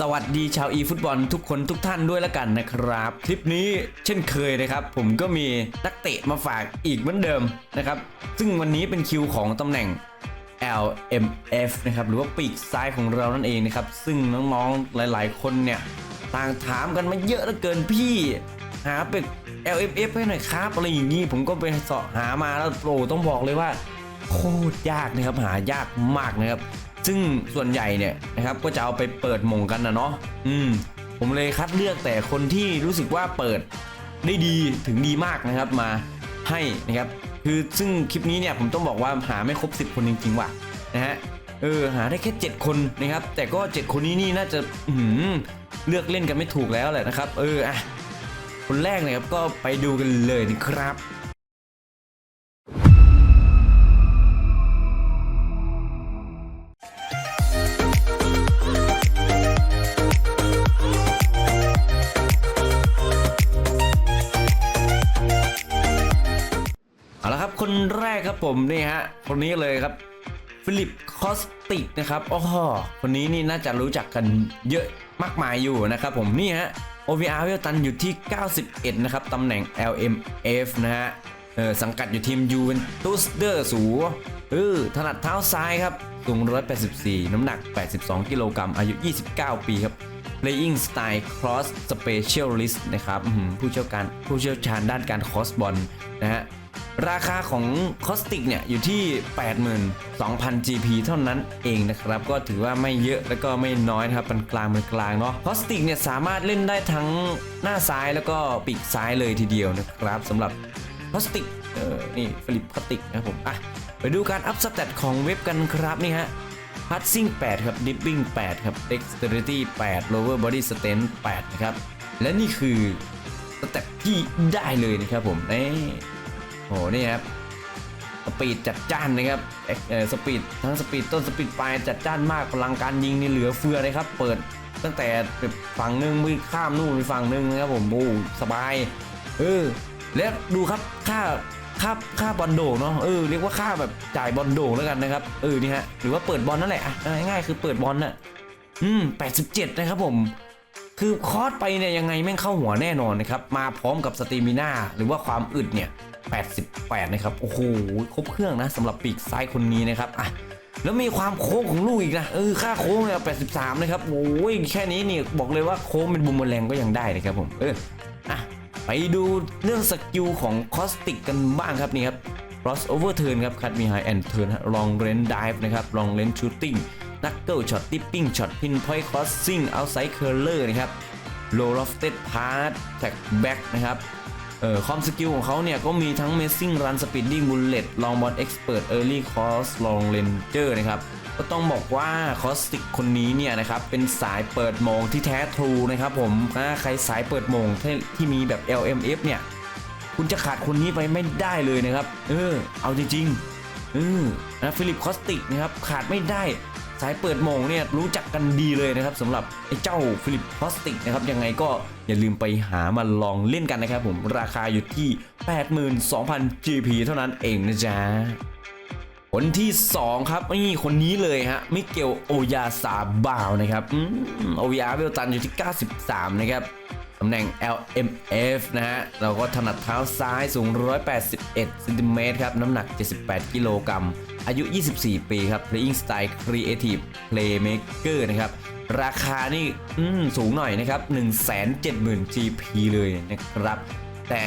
สวัสดีชาวอีฟุตบอลทุกคนทุกท่านด้วยแล้วกันนะครับ คลิปนี้เช่นเคยนะครับ ผมก็มีนักเตะมาฝากอีกเหมือนเดิมนะครับ ซึ่งวันนี้เป็นคิวของตำแหน่ง LMF นะครับหรือว่าปีกซ้ายของเรานั่นเองนะครับ ซึ่งน้องๆหลายๆ คนเนี่ยต่างถามกันมาเยอะเหลือเกินพี่หาเป็ด LMF ให้หน่อยครับอะไรอย่างนี้ผมก็ไปเสาะหามาแล้วโปรต้องบอกเลยว่าโคตรยากนะครับหายากมากนะครับ ซึ่งส่วนใหญ่เนี่ยนะครับก็จะเอาไปเปิดมงกันนะเนาะอืมผมเลยคัดเลือกแต่คนที่รู้สึกว่าเปิดได้ดีถึงดีมากนะครับมาให้นะครับคือซึ่งคลิปนี้เนี่ยผมต้องบอกว่าหาไม่ครบ 10 คนจริงๆว่ะนะฮะเออหาได้แค่ 7 คนนะครับ แต่ก็ 7 คนนี้นี่น่าจะอื้อหือเลือกเล่นกันไม่ถูกแล้วแหละนะครับ เอออะคนแรกนะครับก็ไปดูกันเลยนะครับ แรกครับผมนี่ฮะคนนี้เลยครับฟิลิปคอสติกนะครับโอ้โหคนนี้นี่น่าจะรู้จักกันเยอะมากมายอยู่นะครับผมนี่ฮะ OVR เวลตันอยู่ที่ 91 นะครับตำแหน่ง LMF นะฮะเออสังกัดอยู่ทีมยูเวนตุสเดอร์สูเออถนัดเท้าซ้ายครับสูง 184 น้ำหนัก 82 กิโลกรัมอายุ 29 ปีครับ playing style cross specialist นะครับผู้เชี่ยวชาญผู้เชี่ยวชาญด้านการ cross บอลนะฮะ ราคาของคอสติกเนี่ยอยู่ที่ 82,000 GP เท่านั้นเองนะครับ ก็ถือว่าไม่เยอะแล้วก็ไม่น้อยนะครับเป็นกลางเป็นกลางเนาะคอสติกเนี่ยสามารถเล่นได้ทั้งหน้าซ้ายแล้วก็ปีกซ้ายเลยทีเดียวนะครับสำหรับคอสติกเออนี่ฟิลิปคอสติกนะผมอะไปดูการอัพสเตตของเว็บกันครับนี่ฮะ Passing 8ครับ Dipping 8ครับ Dexterity 8 Lower Body Strength 8นะครับ และนี่คือสเตตที่ได้เลยนะครับผมนี่โอ้ โหนี่ครับสปีดจัดจ้านนะครับเออสปีดทั้งสปีดต้นสปีดปลายจัดจ้านมากพลังการยิงนี่เหลือเฟือเลยครับ เปิดตั้งแต่ฝั่งหนึ่งมือข้ามนู่นไปฝั่งหนึ่งนะครับผมโอ้สบาย เออ แล้วดูครับค่าค่าค่าบอลโด่งเนาะเออเรียกว่าค่าแบบจ่ายบอลโด่งแล้วกันนะครับเออนี่ฮะหรือว่าเปิดบอลนั่นแหละอะง่ายๆคือเปิดบอลน่ะอืม87นะครับผมคือคอร์สไปเนี่ยยังไงแม่งเข้าหัวแน่นอนนะครับมาพร้อมกับสต a มิน่าหรือว่าความอึดเนี่ย 88 นะครับ โอ้โห ครบเครื่องนะสำหรับปีกซ้ายคนนี้นะครับ อะ แล้วมีความโค้งของลูกอีกนะ เออ ค่าโค้งเนี่ย83 นะครับ โอ้ย แค่นี้นี่บอกเลยว่าโค้งเป็นบูมเมอแรงก็ยังได้นะครับผม เออ อะ ไปดูเรื่องสกิลของคอสติกกันบ้างครับนี่ครับ cross over turn ครับ cut behind and turn long range dive นะครับ long range shooting knuckle shot tipping shot pinpoint crossing outside curler นะครับ low lofted pass track back นะครับ เออคอมสกิลของเขาเนี่ยก็มีทั้ง Messing Run Speeding Bullet Long Ball Expert Early Cross Long Ranger นะครับก็ต้องบอกว่าคอสติกคนนี้เนี่ยนะครับเป็นสายเปิดโมงที่แท้ทรูนะครับผมถ้าใครสายเปิดโมงที่ที่มีแบบ LMF เนี่ย คุณจะขาดคนนี้ไปไม่ได้เลยนะครับ เออ เอาจริงๆเออนะฟิลิปคอสติกนะครับขาดไม่ได้ สายเปิดมงเนี่ยรู้จักกันดีเลยนะครับสำหรับไอ้เจ้าฟิลิปคอสติกนะครับยังไงก็อย่าลืมไปหามาลองเล่นกันนะครับผมราคาอยู่ที่ 82,000 GP เท่านั้นเองนะจ๊ะคนที่ 2 ครับนี่คนนี้เลยฮะมิเกลโอยาซาบาวนะครับโอวีอาเวลตันอยู่ที่ 93 นะครับตำแหน่ง LMF นะฮะ เราก็ถนัดเท้าซ้ายสูง 181เซนติเมตรครับ น้ำหนัก 78 กิโลกรัม อายุ 24 ปีครับ playing style creative playmaker นะครับ ราคานี่อืมสูงหน่อยนะครับ 170,000 GP เลยนะครับ แต่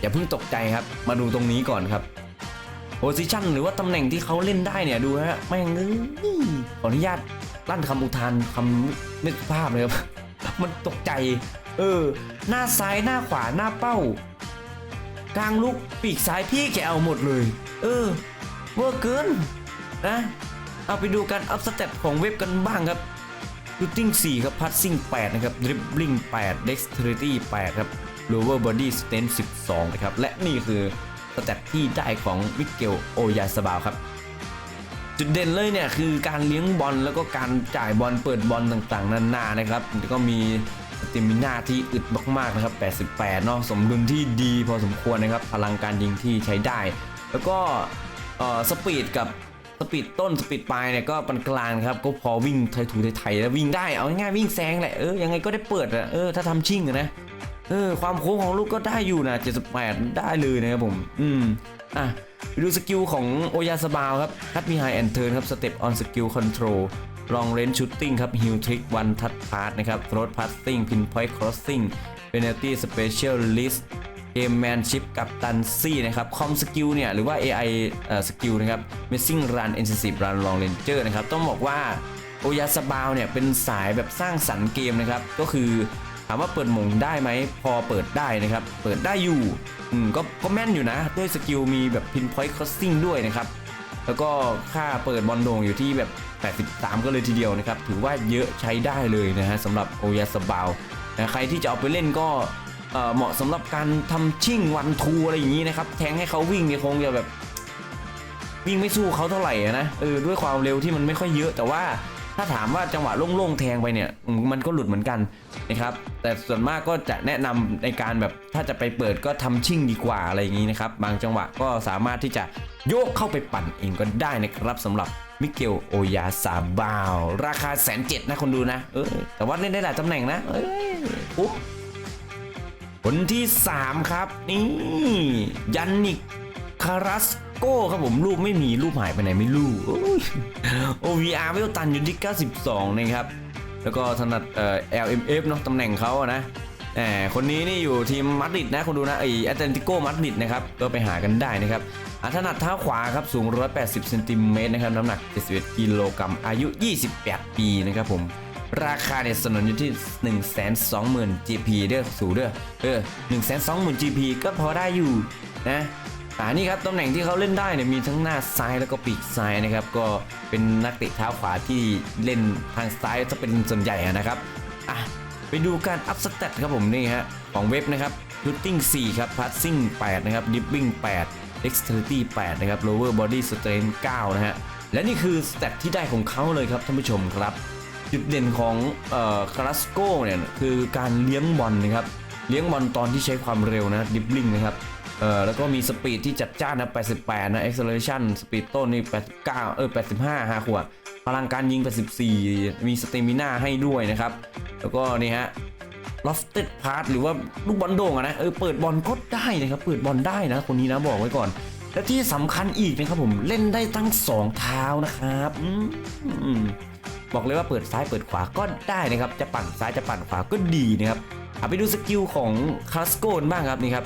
อย่าเพิ่งตกใจครับ มาดูตรงนี้ก่อนครับโพซิชันหรือว่าตำแหน่งที่เขาเล่นได้เนี่ยดูฮะแม่งเอ้ยขออนุญาตลั่นคำอุทานคำไม่สุภาพเลยครับ มันตกใจ เออ หน้าซ้ายหน้าขวาหน้าเป้า กลางลุกปีกซ้ายพี่แกเอาหมดเลย เออ เวอร์เกินนะ เอาไปดูการอัพสเตตของเว็บกันบ้างครับ Shooting 4ครับ Passing 8นะครับ Dribbling 8 Dexterity 8ครับ Lower Body Strength 12นะครับ และนี่คือสเตตที่ได้ของวิกเกลโอยาสบาวครับ จุดเด่นเลยเนี่ยคือการเลี้ยงบอลแล้วก็การจ่ายบอลเปิดบอลต่างๆ นานานะครับแล้วก็มีสติมินาที่อึดมากๆนะครับ 88 เนาะสมดุลที่ดีพอสมควรนะครับ พลังการยิงที่ใช้ได้ แล้วก็ เอ่อสปีดกับสปีดต้นสปีดปลายเนี่ยก็ปานกลางครับก็พอวิ่งไทยถูไทยๆแล้ววิ่งได้เอาง่ายๆวิ่งแซงแหละเออยังไงก็ได้เปิดอะเออถ้าทำชิ่งนะเออความโค้งของลูกก็ได้อยู่นะ78 ได้เลยนะครับผม อืมอะไปดูสกิลของโอยาสบาวครับคัดมีไฮแอนเทิร์นครับสเต็ปออนสกิลคอนโทรลลองเรนชูตติ้งครับฮิลทริกวันทัดพาร์นะครับโรดพัสติ้งพินพอยต์ครอสซิ่งเ e นตี้สเปเชียลลิส เกมแมนชิพกับตันซี่นะครับคอมสกิลเนี่ยหรือว่า AI เอ่อสกิลนะครับ Missing Run Intensive Run Long Ranger นะครับ ต้องบอกว่าโอยาสบาวเนี่ยเป็นสายแบบสร้างสรรค์เกมนะครับ ก็คือถามว่าเปิดหมงได้ไหมพอเปิดได้นะครับ เปิดได้อยู่อืมก็ก็แม่นอยู่นะ ด้วยสกิลมีแบบ Pinpoint Crossing ด้วยนะครับ แล้วก็ค่าเปิดบอลโด่งอยู่ที่แบบ 83 ก็เลยทีเดียวนะครับ ถือว่าเยอะใช้ได้เลยนะฮะสำหรับโอยาสบาวนะใครที่จะเอาไปเล่นก็ เเหมาะสำหรับการทำชิ่งวันทูอะไรอย่างนี้นะครับ แทงให้เขาวิ่งเนี่ยคงจะแบบ วิ่งไม่สู้เขาเท่าไหร่นะเออด้วยความเร็วที่มันไม่ค่อยเยอะแต่ว่าถ้าถามว่าจังหวะโล่งๆแทงไปเนี่ยมันก็หลุดเหมือนกันนะครับ แต่ส่วนมากก็จะแนะนำในการแบบถ้าจะไปเปิดก็ทำชิ่งดีกว่าอะไรอย่างนี้นะครับ บางจังหวะก็สามารถที่จะโยกเข้าไปปั่นเองก็ได้นะครับสำหรับมิเกลโอยาซาบาว ราคาแสนเจ็ดนะคนดูนะ เออแต่ว่าเล่นได้หลายตำแหน่งนะ เอ้ยปุ๊บ คนที่ 3 ครับ นี่ยันนิกคารัสโก้ครับผมรูปไม่มีรูปหายไปไหนไม่รู้โอ้ย OVR เวลตันอยู่ที่ 92 นะครับ แล้วก็ถนัดเอ่อ LMF เนาะตำแหน่งเขาอะนะแหมคนนี้นี่อยู่ทีมมาดริดนะคนดูนะไอแอตเลติโกมาดริดนะครับ ก็ไปหากันได้นะครับอถนัดเท้าขวาครับ สูง 180 เซนติเมตรนะครับ น้ำหนัก 71 กิโลกรัมอายุ 28 ปีนะครับผม ราคาเนี่ยสนนอยู่ที่ 120,000 GP เด้อสูเด้อเออ120,000 GP ก็พอได้อยู่นะอ่านี่ครับตำแหน่งที่เขาเล่นได้เนี่ยมีทั้งหน้าซ้ายแล้วก็ปีกซ้ายนะครับ ก็เป็นนักเตะเท้าขวาที่เล่นทางซ้ายจะเป็นส่วนใหญ่อะนะครับอะไปดูการอัพสเตตครับผมนี่ฮะของเว็บนะครับ shooting 4ครับ passing 8นะครับ dribbling 8 dexterity 8นะครับ lower body strength 9นะฮะและนี่คือสเตตที่ได้ของเขาเลยครับท่านผู้ชมครับ จุดเด่นของคาราสโกเนี่ยคือการเลี้ยงบอลนะครับเลี้ยงบอลตอนที่ใช้ความเร็วนะดิบลิงนะครับเอ่อแล้วก็มีสปีดที่จัดจ้านนะ88 นะ acceleration สปีดต้นนี่ 89 เออ 85 5ขวบพลังการยิง 84 มีสเตมิน่าให้ด้วยนะครับ แล้วก็นี่ฮะ lofted pass หรือว่าลูกบอลโด่งนะเออเปิดบอลก็ได้นะครับ เปิดบอลได้นะ คนนี้นะบอกไว้ก่อน และที่สำคัญอีกนะครับผมเล่นได้ตั้ง 2 เท้านะครับ อืม บอกเลยว่าเปิดซ้ายเปิดขวาก็ได้นะครับ จะปั่นซ้ายจะปั่นขวาก็ดีนะครับเอาไปดูสกิลของคาสโกนบ้างครับนี่ครับ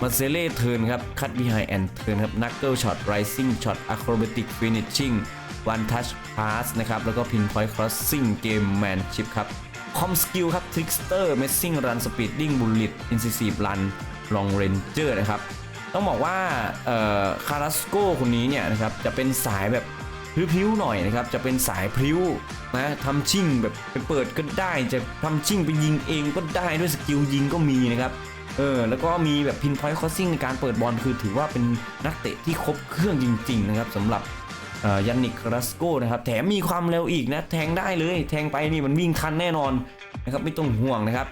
มาเซเล่เทิร์นครับคัตบีไฮแอนเทิร์นครับนักเกิลช็อตไรซิ่งช็อตอะโครบติกฟินิชชิ่งวันทัชพาสนะครับ แล้วก็พินพอยต์ครอสซิ่งเกมแมนชิพครับคอมสกิลครับทริกสเตอร์เมสซิ่งรันสปีดดิ้งบุลลิตอินซิซีฟรันลองเรนเจอร์นะครับ ต้องบอกว่าคาราสโกคนนี้เนี่ยนะครับ จะเป็นสายแบบ พริ้วๆหน่อยนะครับจะเป็นสายพริ้วนะทำชิ่งแบบไปเปิดก็ได้ จะทำชิ่งไปยิงเองก็ได้ด้วยสกิลยิงก็มีนะครับเออแล้วก็มีแบบพินพอยต์คอสซิ่งในการเปิดบอลคือถือว่าเป็นนักเตะที่ครบเครื่องจริง ๆ นะครับสำหรับยันนิกรัสโกนะครับแถมมีความเร็วอีกนะแทงได้เลย แทงไปนี่มันวิ่งทันแน่นอนนะครับไม่ต้องห่วงนะครับ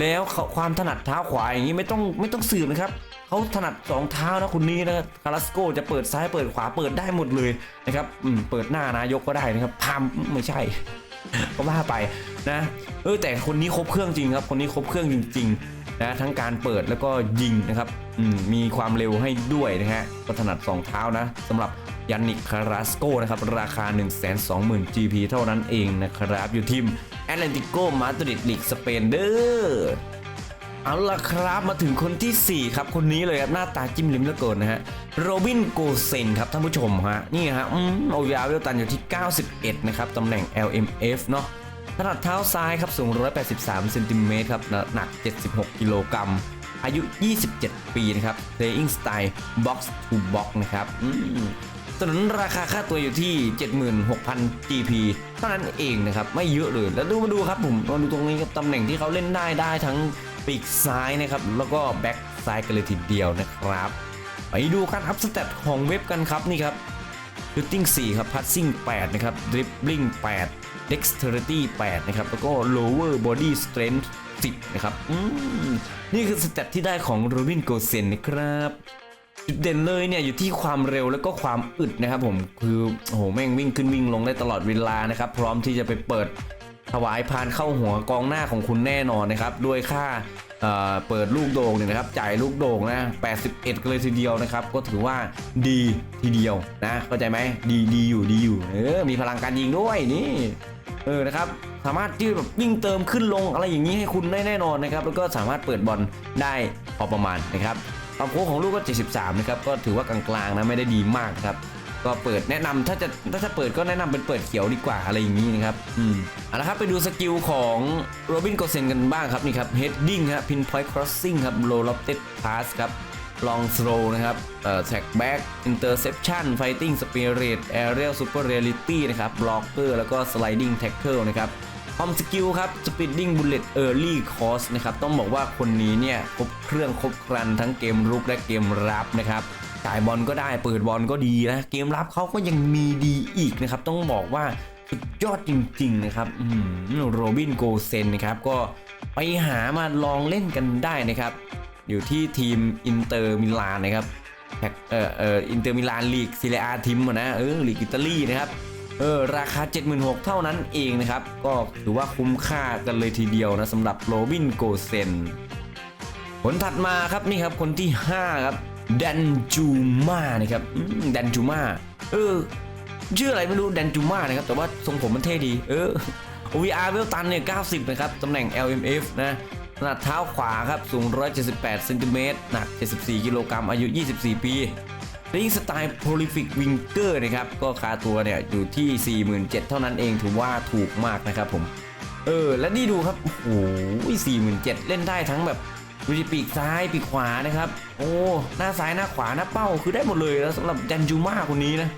แล้วความถนัดเท้าขวาอย่างนี้ไม่ต้องไม่ต้องสืบนะครับ เขาถนัดสองเท้านะคนนี้นะคาราสโกจะเปิดซ้ายเปิดขวาเปิดได้หมดเลยนะครับเปิดหน้านายกก็ได้นะครับพามไม่ใช่ก็ว่าไปนะเออแต่คนนี้ครบเครื่องจริงครับ คนนี้ครบเครื่องจริงๆนะทั้งการเปิดแล้วก็ยิงนะครับมีความเร็วให้ด้วยนะฮะก็ถนัดสองเท้านะสำหรับยันนิกคาราสโกนะครับ ราคา 120,000 GP เท่านั้นเองนะครับ อยู่ทีมแอตเลติโกมาดริดลีกสเปนเด้อ เอาล่ะครับมาถึงคนที่ 4 ครับคนนี้เลยครับหน้าตาจิ้มลิ้มเหลือเกินนะฮะโรบินโกเซนครับท่านผู้ชมฮะนี่ฮะอืมโอยาเวลตันอยู่ที่ 91 นะครับตำแหน่ง LMF เนาะถนัดเท้าซ้ายครับสูง 183เซนติเมตรครับหนัก 76 กิโลกรัมอายุ 27 ปีนะครับ playing style box to box นะครับอืมตอนนั้นราคาค่าตัวอยู่ที่ 76,000 GP เท่านั้นเองนะครับ ไม่เยอะเลย แล้วดูมาดูครับผมมาดูตรงนี้ครับตำแหน่งที่เขาเล่นได้ได้ทั้ง ปีกซ้ายนะครับ แล้วก็แบ็กซ้ายกันเลยทีเดียวนะครับ ไปดูการอัพสเตตของเว็บกันครับนี่ครับ shooting 4ครับ passing 8นะครับ dribbling 8 dexterity 8นะครับแล้วก็ lower body strength 10นะครับอืมนี่คือสเตตที่ได้ของโรบินโกเซนนะครับจุดเด่นเลยเนี่ยอยู่ที่ความเร็วแล้วก็ความอึดนะครับผมคือโอ้โหแม่งวิ่งขึ้นวิ่งลงได้ตลอดเวลานะครับ พร้อมที่จะไปเปิด ถวายพานเข้าหัวกองหน้าของคุณแน่นอนนะครับ ด้วยค่าเเปิดลูกโด่งเนี่ยนะครับ จ่ายลูกโด่งนะ 81กันเลยทีเดียวนะครับ ก็ถือว่าดีทีเดียวนะ เข้าใจไหมดีดีอยู่ดีอยู่ เออ มีพลังการยิงด้วยนี่ เออ นะครับ สามารถที่แบบวิ่งเติมขึ้นลงอะไรอย่างนี้ให้คุณได้แน่นอนนะครับ แล้วก็สามารถเปิดบอลได้พอประมาณนะครับความโค้งของลูกก็ 73 นะครับ ก็ถือว่ากลางๆนะ ไม่ได้ดีมากครับ ก็เปิดแนะนำถ้าจะถ้าจะเปิดก็แนะนำเป็นเปิดเขียวดีกว่าอะไรอย่างนี้นะครับอืมเอาละครับไปดูสกิลของโรบินโกเซนกันบ้างครับนี่ครับ heading ครับ pinpoint crossing ครับ low lofted pass ครับ long throw นะครับเอ่อ track back interception fighting spirit aerial super reality นะครับ blocker แล้วก็ sliding tackle นะครับคอมสกิลครับ Speeding Bullet Early Course นะครับต้องบอกว่าคนนี้เนี่ยครบเครื่องครบครันทั้งเกมรุกและเกมรับนะครับ จ่ายบอลก็ได้เปิดบอลก็ดีนะเกมรับเขาก็ยังมีดีอีกนะครับ ต้องบอกว่าสุดยอดจริงๆนะครับโรบินโกเซนนะครับก็ไปหามาลองเล่นกันได้นะครับ อยู่ที่ทีมอินเตอร์มิลานนะครับแท็กเออเอออินเตอร์มิลานลีกซีเรียทีมอะนะเออลีกอิตาลีนะครับเออราคา 76,000เท่านั้นเองนะครับ ก็ถือว่าคุ้มค่ากันเลยทีเดียวนะสำหรับโรบินโกเซนผลถัดมาครับนี่ครับคนที่ 5 ครับ ดนจูมานะครับแดนจูมาเออชื่ออะไรไม่รู้แดนจูมานะครับแต่ว่าทรงผมมันเท่ดี เออ VR เวลตันเนี่ย 90 นะครับตำแหน่ง LMF นะขนาดเท้าขวาครับ สูง 178เซนติเมตรหนัก 74 กิโลกรัมอายุ 24 ปีลิงสไตล์ prolific winger นะครับ ก็ค่าตัวเนี่ย อยู่ที่ 47,000 เท่านั้นเองถือว่าถูกมากนะครับผม เออ และนี่ดูครับ โอ้โห47,000 เล่นได้ทั้งแบบ วิปีกซ้ายปีกขวานะครับ โอ้หน้าซ้ายหน้าขวาหน้าเป้าคือได้หมดเลยแล้วสำหรับดันจูมาคนนี้นะ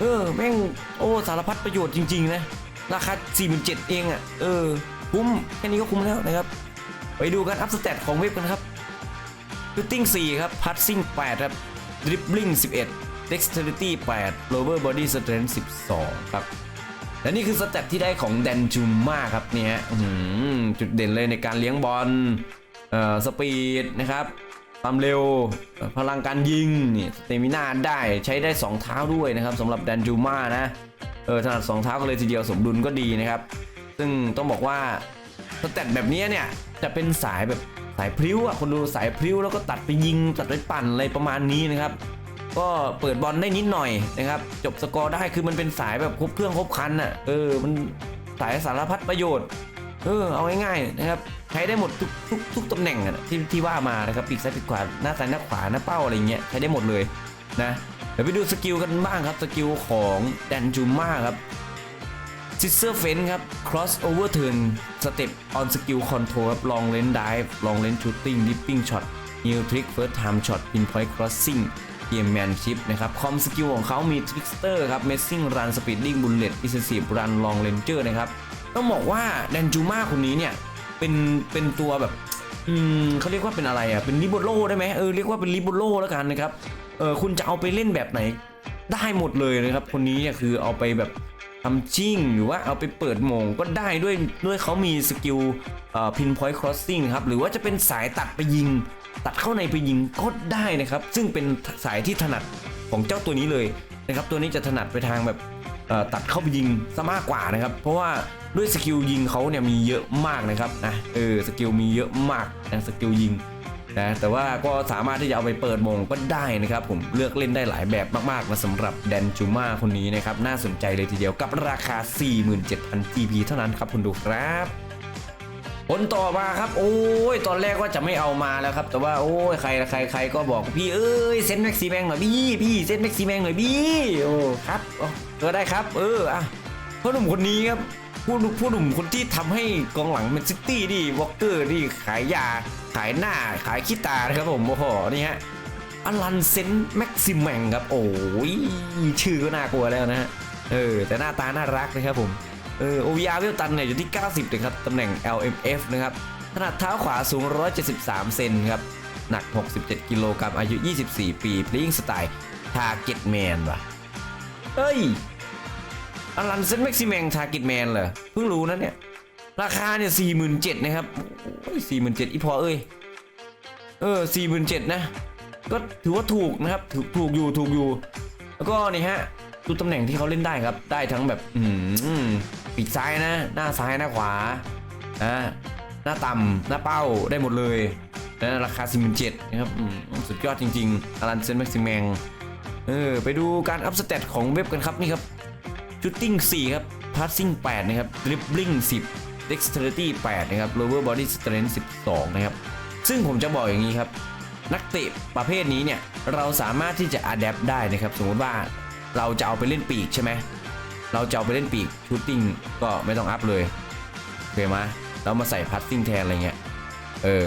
เออแม่งโอ้สารพัดประโยชน์จริงๆนะราคา4 7 0 0เองอะเออคุ้มแค่นี้ก็คุ้มแล้วนะครับไปดูกันอัพสเตตของเว็บกันครับ Shooting 4ครับ Passing 8ครับ Dribbling 11 Dexterity 8 Lower Body Strength 12 ครับและนี่คือสเตตที่ได้ของแดนจูมาครับเนี่ยฮะอื้อหือจุดเด่นเลยในการเลี้ยงบอล เอ่อสปีดนะครับความเร็วพลังการยิงนี่สเตมินาได้ใช้ได้ 2 เท้าด้วยนะครับสำหรับแดนจูมานะเออถนัดสองเท้ากันเลยทีเดียวสมดุลก็ดีนะครับ ซึ่งต้องบอกว่าสเตตแบบนี้เนี่ยจะเป็นสายแบบสายพริ้วอะคนดูสายพริ้วแล้วก็ตัดไปยิงตัดไปปั่นอะไรประมาณนี้นะครับ ก็เปิดบอลได้นิดหน่อยนะครับ จบสกอร์ได้คือมันเป็นสายแบบครบเครื่องครบคันอะเออมันสายสารพัดประโยชน์เออเอาง่ายๆนะครับ ช้ได้หมดทุกทุกทุกตำแหน่งอะที่ที่ว่ามานะครับปีกซ้ายปีกขวาหน้าซ้ายหน้าขวาหน้าเป้าอะไรเงี้ยใช้ได้หมดเลยนะเดี๋ยวไปดูสกิลกันบ้างครับสกิลของแดนจูมาครับซิสเซอร์เฟนครับ cross over turn step on skill control ครับ long range dive long range shooting dipping shot new trick first time shot pinpoint crossing gamemanship นะครับ คอมสกิลของเขามี trickster ครับ messing run speeding bullet decisive run long ranger นะครับ ต้องบอกว่าแดนจูมาคนนี้เนี่ย เป็นเป็นตัวแบบอืมเขาเรียกว่าเป็นอะไรอะเป็นลิโบโลได้ไหมเออเรียกว่าเป็นลิโบโลแล้วกันนะครับเออคุณจะเอาไปเล่นแบบไหนได้หมดเลยนะครับ คนนี้เนี่ยคือเอาไปแบบทำชิ่งหรือว่าเอาไปเปิดโมงก็ได้ด้วยด้วยเขามีสกิลเอ่อ pinpoint crossing ครับหรือว่าจะเป็นสายตัดไปยิง ตัดเข้าในไปยิงก็ได้นะครับ ซึ่งเป็นสายที่ถนัดของเจ้าตัวนี้เลยนะครับ ตัวนี้จะถนัดไปทางแบบ ตัดเข้าไปยิงซะมากกว่านะครับ เพราะว่าด้วยสกิลยิงเขาเนี่ยมีเยอะมากนะครับนะเออสกิลมีเยอะมากนะสกิลยิงนะแต่ว่าก็สามารถที่จะเอาไปเปิดมงก็ได้นะครับ ผมเลือกเล่นได้หลายแบบมากๆนะสำหรับแดนจูมาคนนี้นะครับ น่าสนใจเลยทีเดียวกับราคา 47,000 GP เท่านั้นครับคุณดูครับ ผลต่อมาครับ โอ้ย ตอนแรกว่าจะไม่เอามาแล้วครับ แต่ว่าโอ้ยใครใครใครก็บอกพี่เอ้ยเซนแม็กซีแมงหน่อยพี่พี่เซนแม็กซีแมงหน่อยพี่โอ้ครับก็ได้ครับ เอออะพ่อหนุ่มคนนี้ครับผู้หนุ่มผู้หนุ่มคนที่ทำให้กองหลังแมนซิตี้นี่วอลเกอร์นี่ขายยาขายหน้าขายขี้ตานะครับผมโอ้โหนี่ฮะอลันเซนแม็กซิแมงครับ โอ้ยชื่อก็น่ากลัวแล้วนะฮะเออแต่หน้าตาน่ารักนะครับผม เออ OVR เวลตันเนี่ยอยู่ที่ 90เลยครับตำแหน่ง LMF นะครับขนาดเท้าขวาสูง 173 เซนครับ หนัก 67 กิโลกรัมอายุ 24 ปี playing style target man ว่ะเอ้ยอลันเซนแม็กซิแมง target man เหรอ เพิ่งรู้นะเนี่ย ราคาเนี่ย 47,000นะครับ47,000อีพอเอ้ย เออ 47,000นะ ก็ถือว่าถูกนะครับ ถูกถูกอยู่ถูกอยู่ แล้วก็นี่ฮะดูตำแหน่งที่เขาเล่นได้ครับ ได้ทั้งแบบ อืม ปีกซ้ายนะ หน้าซ้ายหน้าขวานะหน้าต่ำหน้าเป้าได้หมดเลยนะราคา4 7 0 0นะครับสุดยอดจริงๆ อลันเซนแม็กซิแมงเออไปดูการอัพสเตตของเว็บกันครับนี่ครับชูตติ้ง4ครับพาสซิ่ง8นะครับดริบลิ่ง10 dexterity 8นะครับ lower body strength 12 นะครับ ซึ่งผมจะบอกอย่างนี้ครับ นักเตะประเภทนี้เนี่ย เราสามารถที่จะอัดแอปได้นะครับ สมมติว่าเราจะเอาไปเล่นปีกใช่ไหม เราจะเอาไปเล่นปีกชูตติ้งก็ไม่ต้องอัพเลยโอเคไหมเรามาใส่พัตติ้งแทนอะไรเงี้ยเออ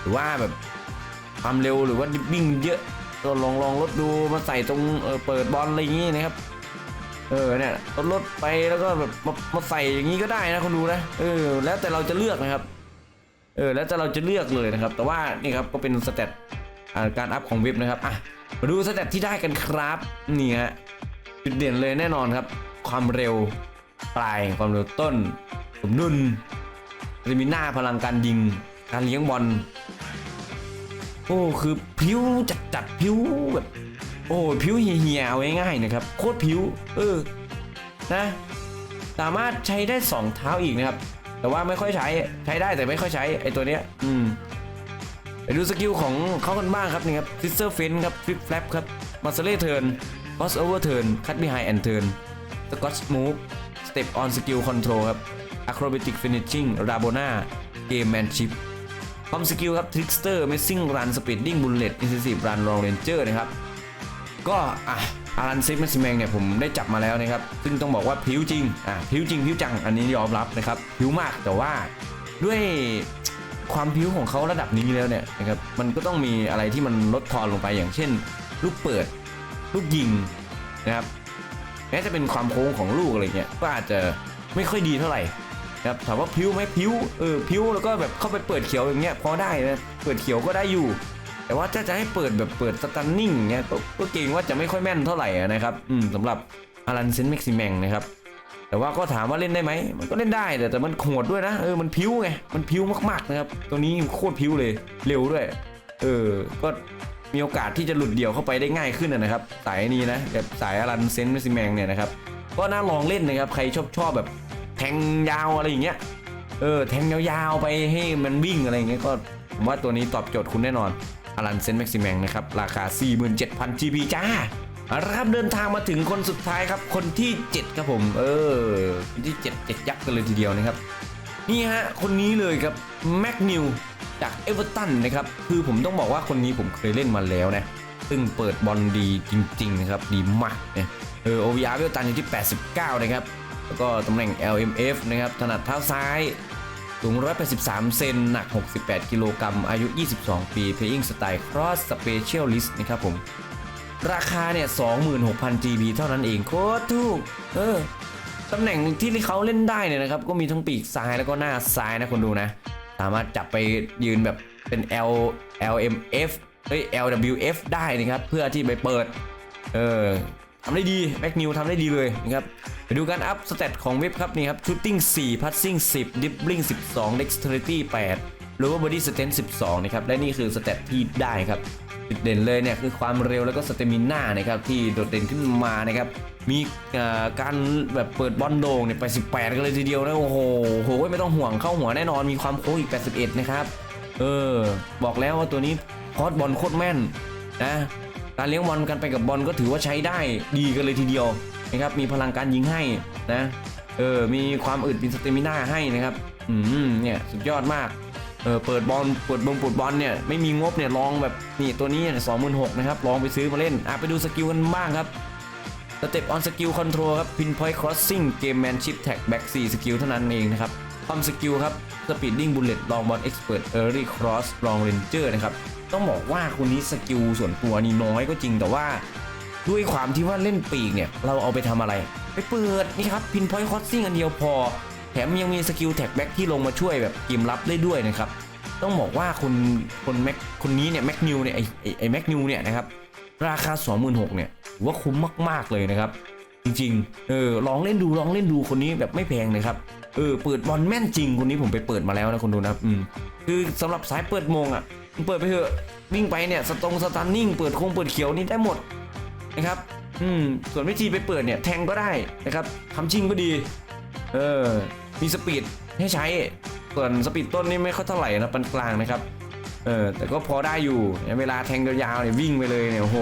หรือว่าแบบความเร็วหรือว่าดิบบิ้งเยอะก็ลองลองลดดูมาใส่ตรงเออเปิดบอลอะไรอย่างงี้นะครับ เออเนี่ยลดลดไปแล้วก็แบบมามาใส่อย่างนี้ก็ได้นะคนดูนะเออ แล้วแต่เราจะเลือกนะครับ เออแล้วแต่เราจะเลือกเลยนะครับ แต่ว่านี่ครับก็เป็นสเตตการอัพของเว็บนะครับอะมาดูสเตตที่ได้กันครับนี่ฮะ จุดเด่นเลยแน่นอนครับ ความเร็วปลายความเร็วต้นสมดุลจะมีหน้าพลังการยิงการเลี้ยงบอลโอ้คือผิวจัดจัดๆผิวแบบโอ้ผิวเหี่ยวๆง่ายๆนะครับ โคตรผิวเออนะสามารถใช้ได้สองเท้าอีกนะครับ แต่ว่าไม่ค่อยใช้ใช้ได้แต่ไม่ค่อยใช้ไอตัวเนี้ยอืมไปดูสกิลของเขากันบ้างครับนี่ครับซิสเตอร์เฟนครับฟลิปแฟลปครับมาสเล่เทิร์น คอสโอเวอร์เทิร์นคัตบีไฮแอนเทิร์นสกอตมูฟสเต็ปออนสกิลคอนโทรลครับอะคร b บิติกฟินิชชิ่งราโบนาเกมแมนชิพคอมสกิลครับทริกสเตอร์เมสซิ่งรันสปีดดิ้งบุลเลตอินซิสิฟรันลองเรนเจอร์นะครับ ก็อะอารันซิกแมซิแมงเนี่ยผมได้จับมาแล้วนะครับ ซึ่งต้องบอกว่าผิวจริง อะผิวจริงผิวจัง อันนี้ยอมรับนะครับผิวมากแต่ว่าด้วยความผิวของเขาระดับนี้แล้วเนี่ยนะครับ มันก็ต้องมีอะไรที่มันลดทอนลงไปอย่างเช่น ลูกเปิด ลูกยิงนะครับแม้จะเป็นความโค้งของลูกอะไรเงี้ยก็อาจจะไม่ค่อยดีเท่าไหร่นะครับถามว่าผิวไหมผิวเออผิวแล้วก็แบบเข้าไปเปิดเขียวอย่างเงี้ยพอได้นะเปิดเขียวก็ได้อยู่ แต่ว่าถ้าจะให้เปิดแบบเปิดสตันนิ่งเงี้ยก็เกรงว่าจะไม่ค่อยแม่นเท่าไหร่นะครับอืมสำหรับอารันเซนเม็กซิแมงนะครับแต่ว่าก็ถามว่าเล่นได้ไหม มันก็เล่นได้แต่แต่มันโหดด้วยนะ เออ มันพิ้วไง มันพิ้วมากๆนะครับ ตัวนี้โคตรพิ้วเลย เร็วด้วย เออ ก็ มีโอกาสที่จะหลุดเดี่ยวเข้าไปได้ง่ายขึ้นนะนะครับ สายนี้นะแบบสายอารันเซนเม็กซิแมงเนี่ยนะครับก็น่าลองเล่นนะครับใครชอบชอบแบบแทงยาวอะไรอย่างเงี้ยเออแทงยาวๆไปให้มันวิ่งอะไรอย่างเงี้ยก็ผมว่าตัวนี้ตอบโจทย์คุณแน่นอนอลันเซนแม็กซิแมงนะครับราคา 47,000 GP จ้าเอาละครับเดินทางมาถึงคนสุดท้ายครับ คนที่ 7 ครับผม เออคนที่ 7 7 ยักษ์กันเลยทีเดียวนะครับ นี่ฮะ คนนี้เลยครับแม็กนิว จากเอเวอร์ตันนะครับ คือผมต้องบอกว่าคนนี้ผมเคยเล่นมาแล้วนะ ซึ่งเปิดบอลดีจริง ๆ นะครับ ดีมากเนี่ยเออ OVR เวลตันอยู่ที่ 89 นะครับ แล้วก็ตำแหน่ง LMF นะครับ ถนัดเท้าซ้ายสูง 183 เซน หนัก 68 กิโลกรัม อายุ 22 ปี Playing Style Cross Specialist นะครับผม ราคาเนี่ย 26,000 GB เท่านั้นเอง โคตรถูก เออ ตำแหน่งที่เขาเล่นได้เนี่ยนะครับ ก็มีทั้งปีกซ้ายแล้วก็หน้าซ้ายนะคนดูนะ สามารถจับไปยืนแบบเป็น L LMF เอ้ย LWF ได้นะครับ เพื่อที่ไปเปิด เออทำได้ดีแม็กนิวทำได้ดีเลยนะครับ ไปดูการอัพสเตตของเว็บครับนี่ครับชูตติ้ง4พัตซิ่ง10 ดิฟบลิง12 dexterity 8 lower body strength 12 นะครับ และนี่คือสเตตที่ได้ครับ จุดเด่นเลยเนี่ยคือความเร็วแล้วก็สเตมิน่านะครับที่โดดเด่นขึ้นมานะครับมีการแบบเปิดบอลโด่งเนี่ยไป 18 กันเลยทีเดียวนะโอ้โหโหไม่ต้องห่วงเข้าหัวแน่นอนมีความโค้งอีก 81 นะครับ เออ บอกแล้วว่าตัวนี้พอดบอลโคตรแม่นนะการเลี้ยงบอลกันไปกับบอลก็ถือว่าใช้ได้ดีกันเลยทีเดียวนะครับมีพลังการยิงให้นะเออมีความอึดมีสเตมิน่าให้นะครับอืมเนี่ยสุดยอดมาก เออเปิดบอลเปิดบอลปดบอลเนี่ยไม่มีงบเนี่ยลองแบบนี่ตัวนี้สองหมื่นหกนะครับลองไปซื้อมาเล่นอะไปดูสกิลกันบ้างครับสเต็ปออนสกิลคอนโทรลครับพินพอยต์ครอสซิ่งเกมแมนชิพแท็กแบ็กสี่สกิลเท่านั้นเองนะครับความสกิลครับสปีดดิ้งบุลเลตลองบอลเอ็กซ์เพรสเออร์รี่ครอสลองเรนเจอร์นะครับต้องบอกว่าคนนี้สกิลส่วนตัวนี่น้อยก็จริงแต่ว่า ด้วยความที่ว่าเล่นปีกเนี่ย เราเอาไปทำอะไร ไปเปิดนี่ครับพินพอยต์ครอสซิ่งอันเดียวพอ แถมยังมีสกิลแท็กแบ็กที่ลงมาช่วยแบบเกมรับได้ด้วยนะครับ ต้องบอกว่าคนคนแม็กคนนี้เนี่ยแม็กนิวเนี่ยไอไอแม็กนิวเนี่ยนะครับราคา 26,000เนี่ยถือว่าคุ้มมาก ๆ เลยนะครับ จริงๆเออลองเล่นดูลองเล่นดูคนนี้แบบไม่แพงเลยครับเออเปิดบอลแม่นจริงคนนี้ผมไปเปิดมาแล้วนะคนดูนะอืมคือสำหรับสายเปิดมงอะเปิดไปเถอะวิ่งไปเนี่ยสตรงสตันนิ่งเปิดโคงเปิดเขียวนี่ได้หมดนะครับอืมส่วนวิธีไปเปิดเนี่ยแทงก็ได้นะครับทำชิงก็ดี เออ มีสปีดให้ใช้ ส่วนสปีดต้นนี่ไม่ค่อยเท่าไหร่นะปานกลางนะครับ เออ แต่ก็พอได้อยู่ เวลาแทงยาวๆเนี่ยวิ่งไปเลยเนี่ย โอ้โห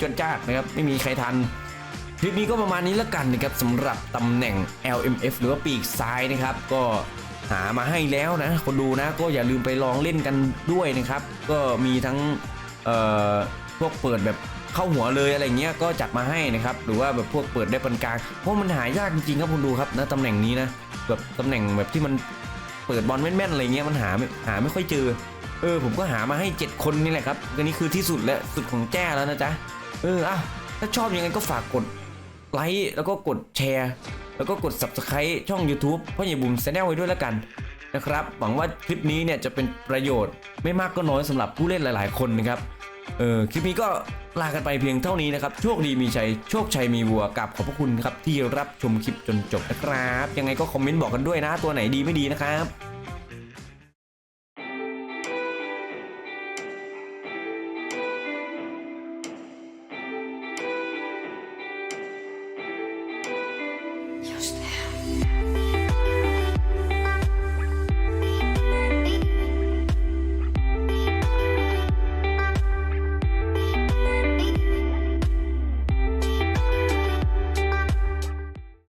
จนจ้าดนะครับ ไม่มีใครทัน คลิปนี้ก็ประมาณนี้แล้วกันนะครับสำหรับตำแหน่ง LMF หรือว่าปีกซ้ายนะครับ ก็หามาให้แล้วนะ คนดูนะ ก็อย่าลืมไปลองเล่นกันด้วยนะครับ ก็มีทั้ง เอ่อ พวกเปิดแบบ เข้าหัวเลยอะไรเงี้ยก็จัดมาให้นะครับหรือว่าแบบพวกเปิดได้ปานกลางเพราะมันหายากจริงๆครับคุณดูครับนะตำแหน่งนี้นะแบบตำแหน่งแบบที่มันเปิดบอลแม่นๆอะไรเงี้ยมันหาไม่หาไม่ค่อยเจอเออผมก็หามาให้ 7 คนนี่แหละครับอันนี้คือที่สุดแล้วสุดของแจ้แล้วนะจ๊ะเอออะถ้าชอบยังไงก็ฝากกดไลค์แล้วก็กดแชร์ แล้วก็กด subscribe ช่อง YouTube พ่อใหญ่บุ๋ม Channel ไว้ด้วยแล้วกันนะครับหวังว่าคลิปนี้เนี่ยจะเป็นประโยชน์ไม่มากก็น้อยสำหรับผู้เล่นหลาย ๆ คนนะครับ เออคลิปนี้ก็ลากันไปเพียงเท่านี้นะครับ โชคดีมีชัย โชคชัยมีวัวกับขอบพระคุณครับที่รับชมคลิปจนจบนะครับ ยังไงก็คอมเมนต์บอกกันด้วยนะ ตัวไหนดีไม่ดีนะครับ